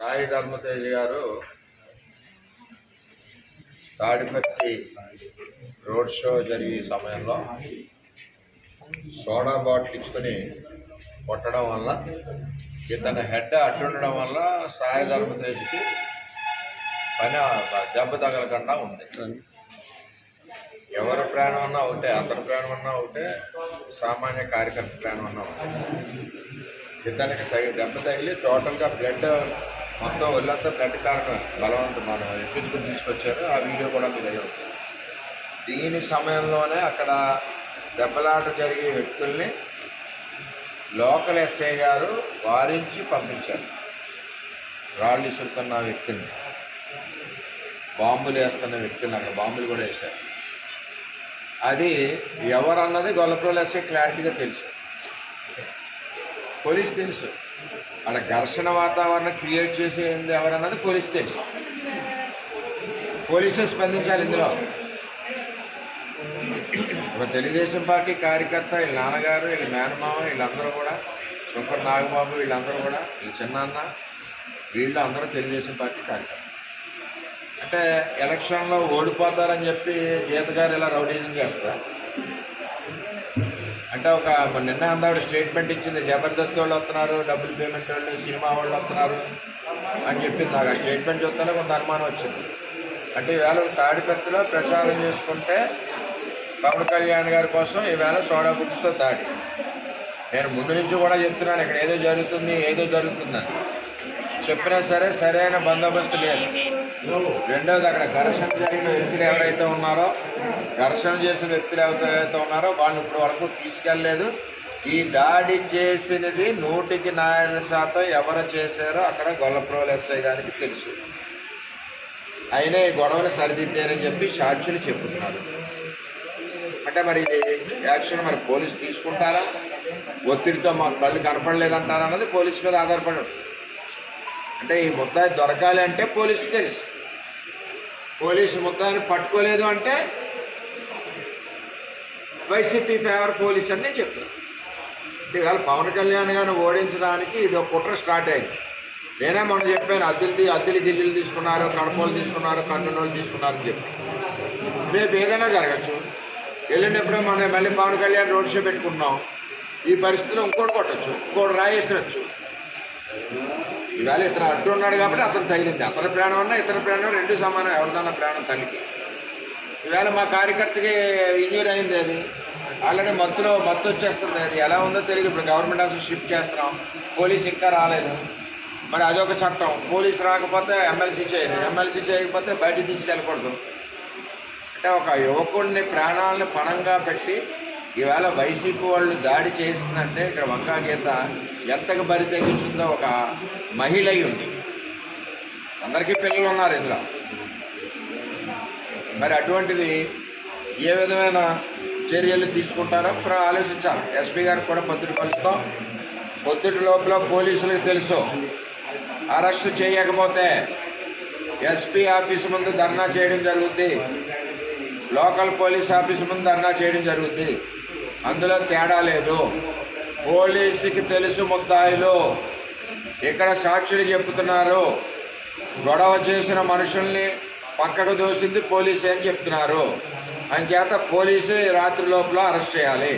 సాయి గారు Tadipatri road show జరిగే సమయంలో సోడా బాటిల్ ఇచ్చుకొని కొట్టడం వల్ల ఇతని హెడ్ అట్టుండడం వల్ల సాయి ధర్మతేజ్కి పని దెబ్బ తగలకుండా ఉంది. ఎవరి ప్రాణం అన్నా ఒకటే అతని ప్రాణం అన్నా ఒకటే సామాన్య కార్యకర్త ప్రాణం అన్నా ఒకటే. ఇతనికి తగి దెబ్బ తగిలి టోటల్గా బ్లడ్ మొత్తం ఒళ్ళంతా బ్లడ్ కారణం బలవంతం మనం ఎక్కించుకుని తీసుకొచ్చారు. ఆ వీడియో కూడా మీ దగ్గర దీని సమయంలోనే అక్కడ దెబ్బలాట జరిగే వ్యక్తుల్ని లోకల్ ఎస్ఐ గారు వారించి పంపించారు. రాళ్ళు ఇసురుతున్న వ్యక్తిని. బాంబులు వేస్తున్న వ్యక్తిని అక్కడ బాంబులు కూడా వేశారు. అది ఎవరన్నది గొల్లప్రోలు ఎస్ఐ క్లారిటీగా తెలుసు. పోలీస్ తెలుసు. అక్కడ ఘర్షణ వాతావరణం క్రియేట్ చేసేది ఎవరన్నది పోలీస్ తెలుసు. పోలీసే స్పందించాలి ఇందులో. ఒక తెలుగుదేశం పార్టీ కార్యకర్త వీళ్ళ నాన్నగారు వీళ్ళ మేనమామ వీళ్ళందరూ కూడా శంకర్ నాగబాబు వీళ్ళందరూ కూడా వీళ్ళ చిన్నాన్న వీళ్ళు అందరూ తెలుగుదేశం పార్టీ కార్యకర్త అంటే ఎలక్షన్లో ఓడిపోతారని చెప్పి గీత గారు ఇలా రౌడీజం చేస్తారు. అంటే ఒక నిన్న అందావిడ స్టేట్మెంట్ ఇచ్చింది జబర్దస్త్ వాళ్ళు వస్తున్నారు డబ్బులు పేమెంట్ వాళ్ళు సినిమా వాళ్ళు వస్తున్నారు అని చెప్పింది నాకు ఆ స్టేట్మెంట్ చూస్తేనే కొంత అనుమానం వచ్చింది. అంటే ఈవేళ తాడిపెత్తలో ప్రచారం చేసుకుంటే పవన్ కళ్యాణ్ గారి కోసం ఈవేళ సోడా బుట్టుతో దాడి నేను ముందు నుంచి కూడా చెప్తున్నాను ఇక్కడ ఏదో జరుగుతుంది ఏదో జరుగుతుందని. చెప్పినా సరే సరైన బందోబస్తు లేదు. రెండవది అక్కడ ఘర్షణ జరిగిన వ్యక్తులు ఎవరైతే ఉన్నారో ఘర్షణ చేసిన వ్యక్తులు ఎవరైతే ఉన్నారో వాళ్ళు ఇప్పటి వరకు తీసుకెళ్ళలేదు. ఈ దాడి చేసినది నూటికి నాలుగు శాతం ఎవరు చేశారో అక్కడ గొల్లప్రోలు ఎస్ఐ గారికి తెలుసు. అయినా ఈ గొడవలు సరిదిద్దారని చెప్పి సాక్షులు చెబుతున్నారు. అంటే మరి ఇది యాక్షన్ మరి పోలీసు తీసుకుంటారా? ఒత్తిడితో మా కళ్ళు కనపడలేదంటారా అన్నది పోలీసు మీద ఆధారపడి అంటే ఈ ముద్దాయి దొరకాలి అంటే పోలీసు తెలుసు. పోలీసు మొత్తాన్ని పట్టుకోలేదు అంటే వైసీపీ ఫేవర్ పోలీస్ అని నేను చెప్తున్నాను ఇవాళ పవన్ కళ్యాణ్ గారిని ఓడించడానికి ఇది ఒక కుట్ర స్టార్ట్ అయింది. నేనే మొన్న చెప్పాను అద్దెలు అద్దెలు దిల్లీలు తీసుకున్నారు కడపలు తీసుకున్నారు కర్నూలు తీసుకున్నారు అని చెప్పి. రేపు ఏదైనా జరగచ్చు. వెళ్ళినప్పుడే మనం మళ్ళీ పవన్ కళ్యాణ్ రోడ్ షో పెట్టుకుంటున్నాం. ఈ పరిస్థితిలో ఇంకోటి కొట్టచ్చు ఇంకోటి రాయేసినచ్చు. ఇవాళ ఇతను అడ్డు ఉన్నాడు కాబట్టి అతను తగిలింది. అతని ప్రాణం అన్నా ఇతని ప్రాణం రెండు సమానం. ఎవరిదన్నా ప్రాణం తల్లికి. ఇవాళ మా కార్యకర్తకి ఇంజూరీ అయింది అది. ఆల్రెడీ మత్తులో మత్తు వచ్చేస్తుంది. అది ఎలా ఉందో తెలియదు. ఇప్పుడు గవర్నమెంట్ హాస్పిటల్ షిఫ్ట్ చేస్తున్నాం. పోలీస్ ఇంకా రాలేదు. మరి అదొక చట్టం. పోలీస్ రాకపోతే ఎమ్మెల్సీ చేయరు. ఎమ్మెల్సీ చేయకపోతే బయట తీసుకెళ్ళకూడదు. అంటే ఒక యువకుడిని ప్రాణాలను పణంగా పెట్టి ఈవేళ వైసీపీ వాళ్ళు దాడి చేసిందంటే ఇక్కడ వంకా గీత ఎంతకు బరి తెగించిందో ఒక మహిళ అయి ఉంది. అందరికీ పిల్లలు ఉన్నారు ఇందులో. మరి అటువంటిది ఏ విధమైన చర్యలు తీసుకుంటారో ఆలోచించాలి. ఎస్పీ గారికి కూడా పొద్దుట కలుస్తాం. పొద్దుటి లోపల పోలీసులకు తెలుసు. అరెస్ట్ చేయకపోతే ఎస్పీ ఆఫీస్ ముందు ధర్నా చేయడం జరుగుద్ది. లోకల్ పోలీస్ ఆఫీస్ ముందు ధర్నా చేయడం జరుగుద్ది. అందులో తేడా లేదు. పోలీసుకి తెలుసు ముద్దాయిలు. ఇక్కడ సాక్షులు చెప్తున్నారు. గొడవ చేసిన మనుషుల్ని పక్కకు దోసింది పోలీసే అని చెప్తున్నారు. అంచేత పోలీసే రాత్రి లోపల అరెస్ట్ చేయాలి.